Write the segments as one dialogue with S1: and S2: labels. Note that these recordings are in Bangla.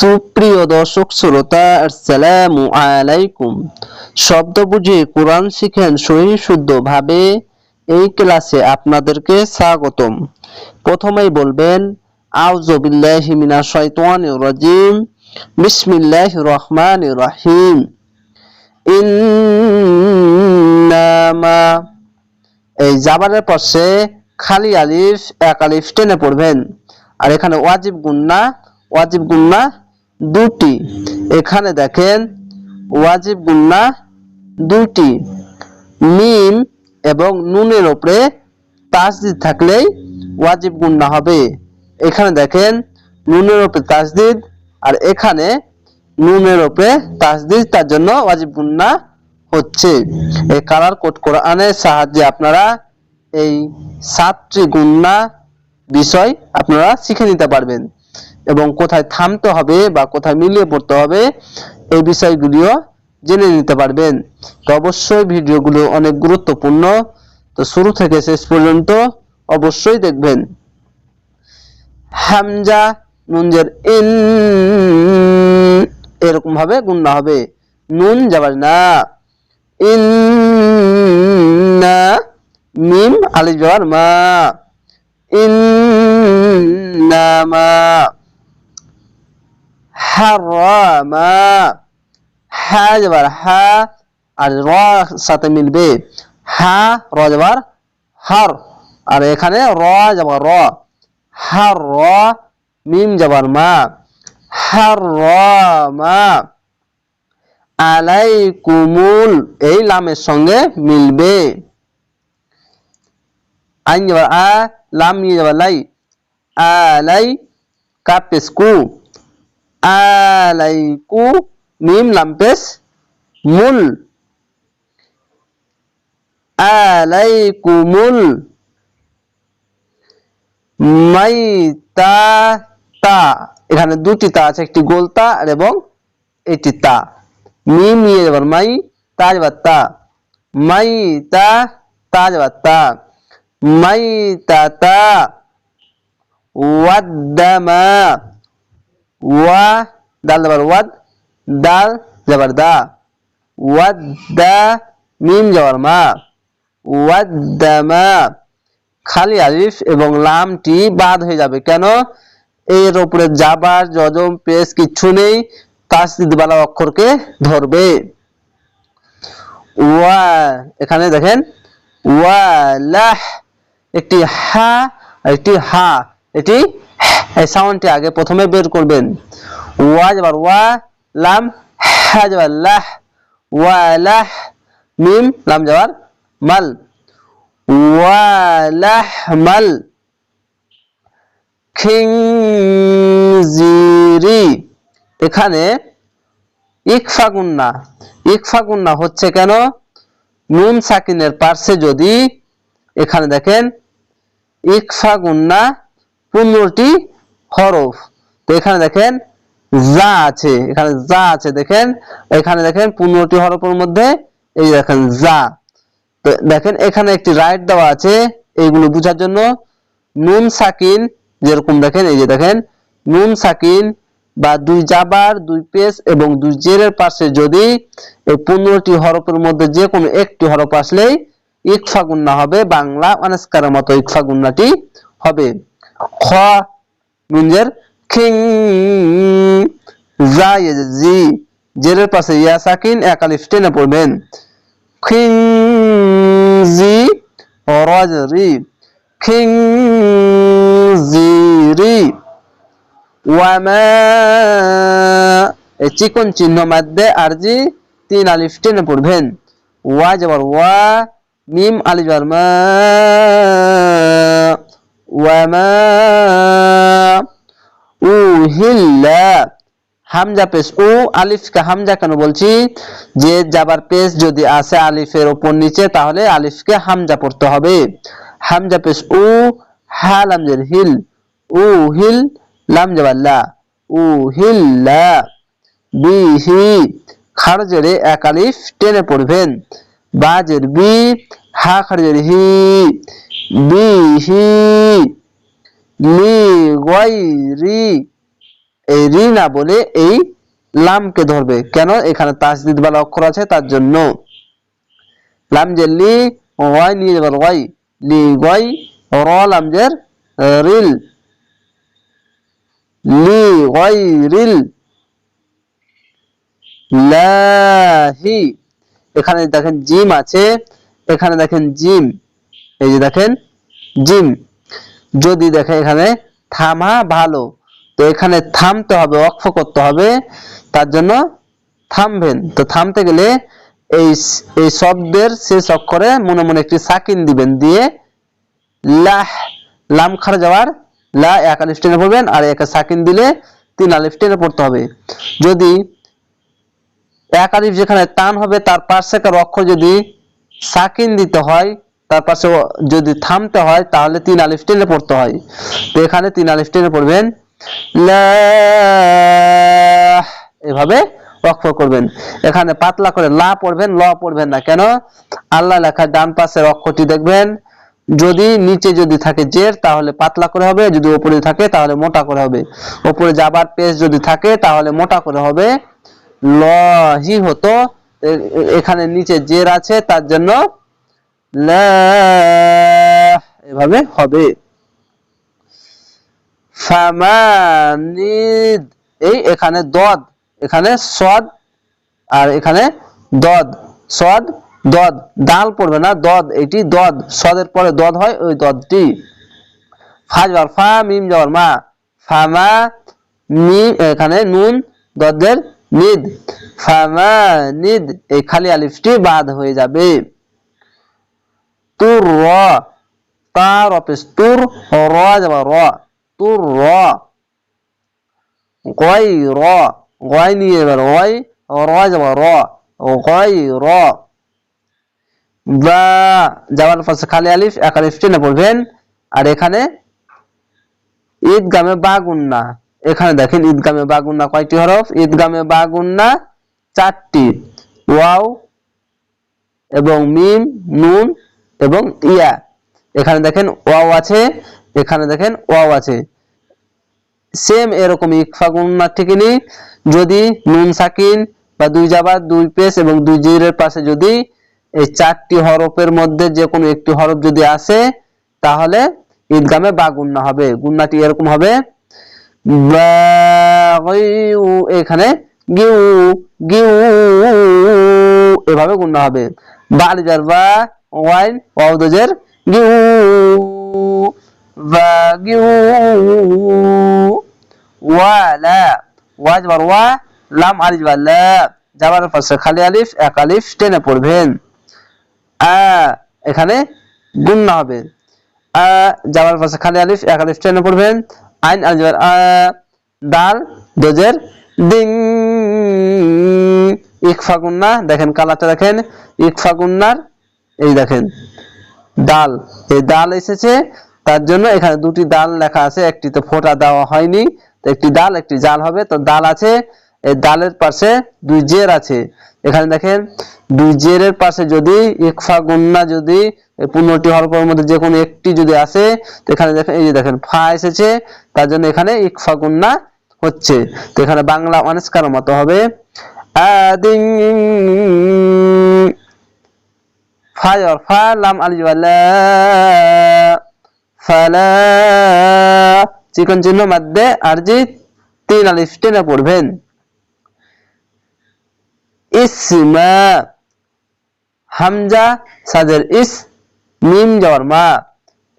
S1: সুপ্রিয় দর্শক শ্রোতা, আসসালামু আলাইকুম। শব্দ বুঝে কোরআন শিখেন সহি শুদ্ধ ভাবে এই ক্লাসে আপনাদেরকে স্বাগতম। প্রথমেই বলবেন, আউযু বিল্লাহি মিনাশ শাইতানির রাজিম। বিসমিল্লাহির রহমানির রহিম। ইন্নামা। এই জাবারের পাশে খালি আলিফ, এক আলিফ টেনে পড়বেন। আর এখানে ওয়াজিব গুন্না ওয়াজিব গুন্না দুটি। এখানে দেখেন, ওয়াজিব গুন্না দুটি। মিম এবং নুনের ওপরে তাসদিদ থাকলেই ওয়াজিব গুন্না হবে। এখানে দেখেন, নুনের ওপরে তাসদিদ আর এখানে নুনের ওপরে তাসদিদ, তার জন্য ওয়াজিব গুন্না হচ্ছে। এই কালার কোড কোরআনের সাহায্যে আপনারা এই সাতটি গুন্না বিষয় আপনারা শিখে নিতে পারবেন। এবং কোথায় থামতে হবে বা কোথায় মিলিয়ে পড়তে হবে এই বিষয়গুলিও জেনে নিতে পারবেন। তো অবশ্যই ভিডিওগুলো অনেক গুরুত্বপূর্ণ। তো শুরু থেকে শেষ পর্যন্ত অবশ্যই দেখবেন। হামজা নুনজের ইন এরকম ভাবে গুন্না হবে। নুন যাবার না। ইন না মিম আলিফ যাবার মা। ইন্নামা হারামা হা যাবার হা আর র সাথে মিলবে হা র যাবার হার আর এখানে র যাবার র. হার র মিম যাবার মা হার র মা আলাইকুমুল এই লামের সঙ্গে মিলবে। আইন যাবার আ, লাম নিয়ে যাবার লাই। আলাই কাপেস কু আলাইকু মিম লাম পেস মুল। আলাইকুমুল মাইতা তা এখানে দুটি তা আছে, একটি গোল তা এবং এটি তা। মিম নিয়ে যাবার মাই, তা যাবার তা। মাই তা তা যাবার তা। মাইতাতা। ওয়াদ্দামা। ওয়া, দাল যাবার ওয়াদ, দাল যাবার দা। ওয়াদ্দা মিম যাবার মা। ওয়াদ্দামা খালি আলিফ এবং লামটি বাদ হয়ে যাবে। কেন? এর উপরে যাবার জজম পেশ কিচ্ছু নেই। তাসদিদ বালা অক্ষরকে ধরবে। ওয়া, এখানে দেখেন। ওয়ালাহ, একটি হা একটি হা। এটি সাউন্ডটি আগে প্রথমে বের করবেন। ওয়া যাবার ওয়া, লাম হা যাবার লাহ ওয়ালাহ মিম, লাম যাবার মাল। ওয়ালাহ মাল। খিংজিরি এখানে ইকফা গুন্না ইকফা গুন্না হচ্ছে কেন? নুন সাকিনের পার্শ্বে যদি এখানে দেখেন, ইকফা গুন্না পনেরোটি হরফ। তো এখানে দেখেন যা আছে, এখানে যা আছে দেখেন, এখানে দেখেন পনেরোটি হরফের মধ্যে, এই দেখেন যা। তো দেখেন এখানে একটি রাইট দেওয়া আছে, এইগুলো বোঝার জন্য। নুন সাকিন যেরকম দেখেন, এই যে দেখেন, নুন সাকিন বা দুই জাবার, দুই পেস এবং দুই জেরের পাশে যদি এই পনেরোটি হরফের মধ্যে যে কোনো একটি হরফ আসলেই ইকফা গুন্না হবে, বাংলা অনাস্কারের মতো ইকফা গুন্নাটি হবে। খ নুনজের খিং জা জি জেরের পাশে ইয়া সাকিন এক আলিফ পড়বেন। খিং, জি, রজরি, খিং জিরি ওয়ামা এই চিকন চিহ্ন মধ্যে আরজি তিন আলিফ টেনে পড়বেন। ওয়া যাবার ওয়া, মিম আলিফ যাবার মা উহিল্লা। হামজা পেশ ও আলিফকে হামজা কেন বলছি? যে যাবার পেশ যদি আসে আলিফের উপর নিচে, তাহলে আলিফকে হামজা পড়তে হবে। হামজা পেশ ও হা লামজের হিল ও হিল লাম জাবাল্লা উ হিল্লা বিহি খারজেরে এক আলিফ টেনে পড়বেন। বাজের বি, হা খারজের হি বিহি লি গায়রি এই রি না বলে এই লামকে ধরবে। কেন? এখানে তাসদিদ বালা অক্ষর আছে, তার জন্য। লাম যে লি, ওয়াই নিয়ে যাবার ওয়াই, লি, ওয়াই, র, লাম জের রিল। লি, ওয়াই, রিল। লাহি। এখানে দেখেন জিম আছে, এখানে দেখেন জিম। এই যে দেখেন, জিম। যদি দেখেন এখানে থামা ভালো। তো এখানে থামতে হবে অক্ষ করতে হবে। তার জন্য থামবেন। তো থামতে গেলে এই এই শব্দের শেষ অক্ষরে মনে মনে একটি সাকিন দিবেন দিয়ে লাহ, লাম খার যাওয়ার, লা এক আলিফ টেনে পড়বেন আর একে সাকিন দিলে তিন আলিফ টেনে পড়তে হবে। যদি এক আলিফ যেখানে টান হবে, তার পাশে কার অক্ষর যদি সাকিন দিতে হয়, তার পাশে যদি থামতে হয়, তাহলে তিন আলিফ টেনে পড়তে হয়। তো এখানে তিন আলিফ টেনে পড়বেন। এভাবে অক্ষর করবেন। এখানে পাতলা করে লা পড়বেন, ল পড়বেন না। কেন? আল্লাহ লেখা ডান পাশের অক্ষরটি দেখবেন। যদি নিচে যদি থাকে জের, তাহলে পাতলা করে হবে। যদি উপরে থাকে, তাহলে মোটা করে হবে। উপরে যাবার পেজ যদি থাকে, তাহলে মোটা করে হবে। লহি হতো। এখানে নিচে জের আছে, তার জন্য এভাবে হবে। ফামানিদ এই এখানে দদ, এখানে সদ, আর এখানে দদ। সদ, দদ। দাল পড়বে না, দদ। এটি দদ। সদের পরে দদ হয় ওই দদটি। ফা যাওয়ার ফা, মিম যাওয়ার মা। ফামা মিম এখানে নুন, দদের নিদ। ফামা নিদ এই খালি আলিফটি বাদ হয়ে যাবে। তুর, র। তার অফিস তুর, র যাবা র। র গয় র গয় নিয়ে এবার গয় র যাবা র বা যাওয়ার খালি আলিফ এক আলিফ টেনে আর এখানে ঈদগামে বাগুন্না। এখানে দেখেন ঈদগামে বাগুন্না কয়টি হরফ? ঈদগামে বাগুন্না চারটি। ওয়াও এবং মিম, নুন এবং ইয়া। এখানে দেখেন ওয়াও আছে, এখানে দেখেন ওয়াও আছে। সেম এরকম গুন্না ঠিকই যদি নুন সাকিন বা দুই জাবার দুই পেশ এবং দুই জিরের পাশে যদি এই চারটি হরফের মধ্যে যে কোনো একটি হরফ যদি আসে, তাহলে ঈদগামে বা গুন্না হবে। গুন্নাটি এরকম হবে। এখানে গিউ গিউ, এভাবে গুন্না হবে। বালিজার বা, ওয়াইন ওয়াউদজের গিউ। গিউ ওয়ালা ওয়াজবার ওয়া লাম আলিফ বা লা যাবার পাশে খালি আলিফ এক আলিফ টেনে পড়বেন। আ, এখানে গুন্না হবে। আ যাবার পাশে খালি আলিফ এক আলিফ টেনে পড়বেন। আইন আলিফ আ, দাল, দোজের ডিং ইকফা গুন্না দেখেন কালারটা দেখেন। ইকফা গুন্নার এই দেখেন। ডাল এই ডাল এসেছে। তার জন্য এখানে দুটি ডাল লেখা আছে। একটিতে ফোঁটা দেওয়া হয়নি একটি ডাল, একটি জাল হবে। তো ডাল আছে, এই ডালের পাশে দুই জের আছে। এখানে দেখেন, দুই জেরের পাশে যদি ইকফা গুন্না যদি পনেরোটি হরফের মধ্যে যে কোনো একটি যদি আসে, তো এখানে দেখেন, এই যে দেখেন, ফা এসেছে। তার জন্য এখানে ইকফা গুন্না হচ্ছে। তো এখানে বাংলা অনেস্কার মতো হবে। আদিং ফা লাম আলিফ ওয়ালা ফালা, চিকন চিহ্ন মধ্যে আরজি তিন আলিফ টেনে পড়বেন। ইসমা, হামজা ইস, মিম যাওয়ার মা।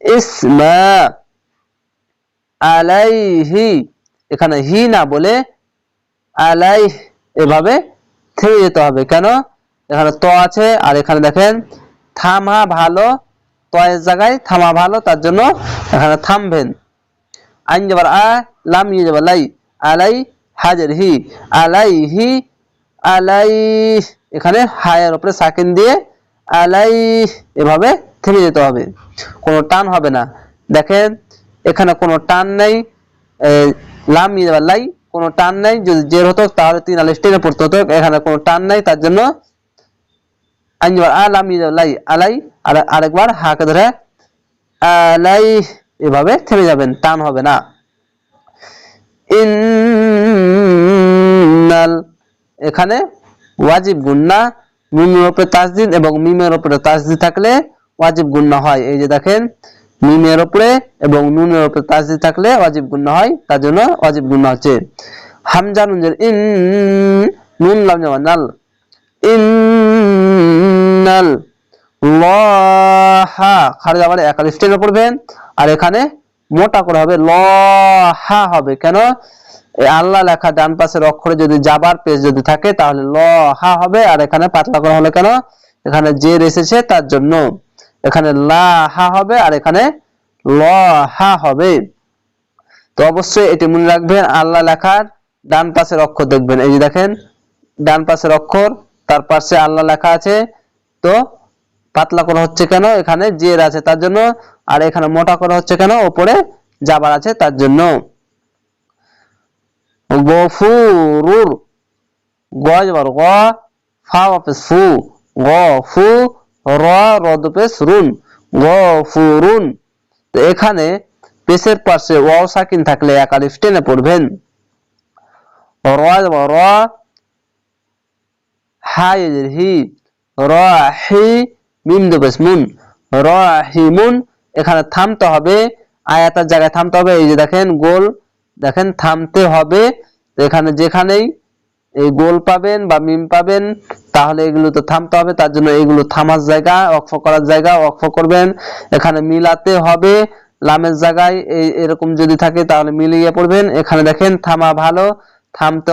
S1: ইসমা, আলাইহি, এখানে হি না বলে আলাই, এভাবে থেমে যেতে হবে। কেন? এখানে ত আছে, আর এখানে দেখেন, থামা ভালো তয়ের জায়গায় থামা ভালো, তার জন্য এখানে থামবেন। আইন যাবার আ, লাম ইয়ে যাবার লাই, আলাই হাজের হি, আলাই হি, আলাই, এখানে হায়ের উপরে সাকিন দিয়ে আলাই এভাবে থেমে যেতে হবে। কোনো টান হবে না। দেখেন, এখানে কোনো টান নেই লাম ইয়ে যাবার লাই, কোনো টান নেই, যদি জের হতো তাহলে তিন আলিফ টেনে পড়তে হতো, এখানে কোনো টান নেই, তার জন্য আইনবার আলাম লাই আলাই আর আরেকবার হাকে ধরে আলাই এভাবে থেমে যাবেন টান হবে না ইন এখানে ওয়াজিব গুন্না নুনের উপরে তাসদিদ এবং মিমের উপরে তাসদিদ থাকলে ওয়াজিব গুন্না হয় এই যে দেখেন মিমের উপরে এবং নুনের উপরে তাসদিদ থাকলে ওয়াজিব গুন্না হয় তার জন্য ওয়াজিব গুন্না হচ্ছে হামজা নুনের ইন নুন লাম নাল ইন্নাল লহা খারিজ আবার একালিফ টেনে পড়বেন, আর এখানে মোটা করে হবে লহা হবে। কেন? আল্লাহ লেখা ডান পাশের অক্ষরে যদি যাবার পেজ যদি থাকে, তাহলে লহা হবে, আর এখানে পাতলা করা কেন? এখানে তার জন্য। এখানে লাহা হবে, আর এখানে লহা হবে। তো অবশ্যই এটি মনে রাখবেন, আল্লাহ লেখার ডান পাশের অক্ষর দেখবেন। এই যে দেখেন, ডান পাশের অক্ষর, তার পাশে আল্লাহ লেখা আছে তো পাতলা করা হচ্ছে কেন? এখানে জের আছে তার জন্য। আর এখানে মোটা করা হচ্ছে কেন? ওপরে যাবার আছে তার জন্য। গফুরুর। গজ বার গ ফা ফু। গ, ফু, র, রদ পেস রুন। গফুরুন। এখানে পেশের পাশে ওয়াও সাকিন থাকলে এক আলিফ টেনে পড়বেন। র যাবার র। হা ইয়ের হি র হি মিম দেবেস মুন। র মুন। এখানে থামতে হবে। আয়াতার জায়গায় থামতে হবে। এই যে দেখেন, গোল। দেখেন, থামতে হবে। এখানে যেখানেই এই গোল পাবেন বা মিম পাবেন, তাহলে এগুলো তো থামতে হবে। তার জন্য এগুলো থামার জায়গা অক্ষ করার জায়গা অক্ষ করবেন। এখানে মিলাতে হবে। লামের জায়গায় এরকম যদি থাকে, তাহলে মিলিয়ে পড়বেন। এখানে দেখেন, থামা ভালো। থামতে